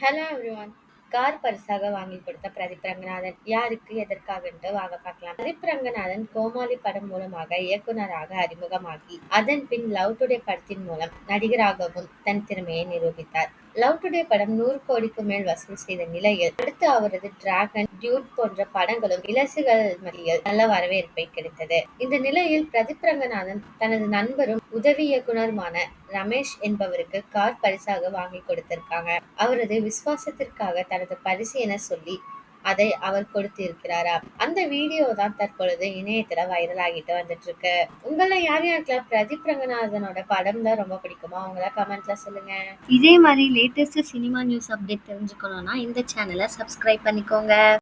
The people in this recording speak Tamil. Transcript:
ஹலோ எவ்ரிவான் கார் பரிசாக வாங்கி கொடுத்த பிரதீப் ரங்கநாதன். யாருக்கு எதற்காகன்ட்டு வாங்க பார்க்கலாம். பிரதீப் ரங்கநாதன் கோமாளி படம் மூலமாக இயக்குனராக அறிமுகமாகி அதன் பின் லவ் டுடே படத்தின் மூலம் நடிகராகவும் தன் திறமையை நிரூபித்தார். லவ் டுடே படம் நூறு கோடிக்கு மேல் வசூல் செய்த நிலையில் அடுத்து அவரது டிராகன் டியூட் போன்ற படங்களும் இலசுகள் மத்தியில் நல்ல வரவேற்பை கிடைத்தது. இந்த நிலையில் பிரதீப் ரங்கநாதன் தனது நண்பரும் உதவி இயக்குனருமான ரமேஷ் என்பவருக்கு கார் பரிசாக வாங்கி கொடுத்திருக்காங்க. அவரது விசுவாசத்திற்காக தனது பரிசு என சொல்லி அதை அவர் கொடுத்து இருக்கிறாரா அந்த வீடியோ தான் தற்பொழுது இணையத்துல வைரல் ஆகிட்டு வந்துட்டு இருக்கு உங்களை யார் யாருக்கெல்லாம் பிரதீப் ரங்கநாதனோட படம் தான் ரொம்ப பிடிக்குமா அவங்கள கமெண்ட்ல சொல்லுங்க. இதே மாதிரி லேட்டஸ்ட் சினிமா நியூஸ் அப்டேட் தெரிஞ்சுக்கணும்னா இந்த சேனலை சப்ஸ்கிரைப் பண்ணிக்கோங்க.